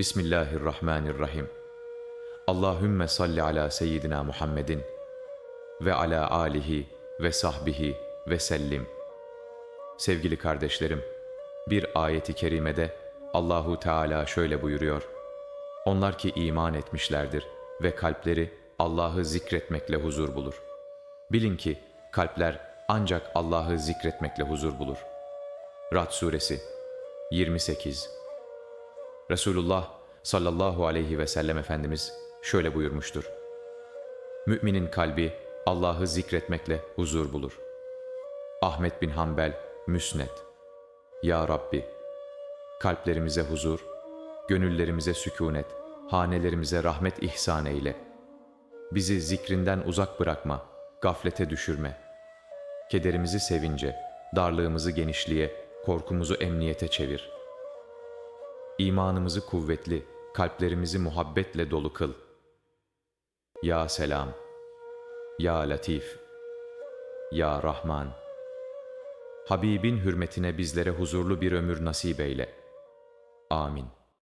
Bismillahirrahmanirrahim. Allahümme salli ala seyyidina Muhammedin ve ala alihi ve sahbihi ve sellim. Sevgili kardeşlerim, bir ayeti kerimede Allahu Teala şöyle buyuruyor. Onlar ki iman etmişlerdir ve kalpleri Allah'ı zikretmekle huzur bulur. Bilin ki kalpler ancak Allah'ı zikretmekle huzur bulur. Rad Suresi 28 Resulullah sallallahu aleyhi ve sellem Efendimiz şöyle buyurmuştur. Müminin kalbi Allah'ı zikretmekle huzur bulur. Ahmet bin Hanbel, Müsned Ya Rabbi, kalplerimize huzur, gönüllerimize sükunet, hanelerimize rahmet ihsan eyle. Bizi zikrinden uzak bırakma, gaflete düşürme. Kederimizi sevince, darlığımızı genişliğe, korkumuzu emniyete çevir. İmanımızı kuvvetli, kalplerimizi muhabbetle dolu kıl. Ya Selam, Ya Latif, Ya Rahman. Habibin hürmetine bizlere huzurlu bir ömür nasip eyle. Amin.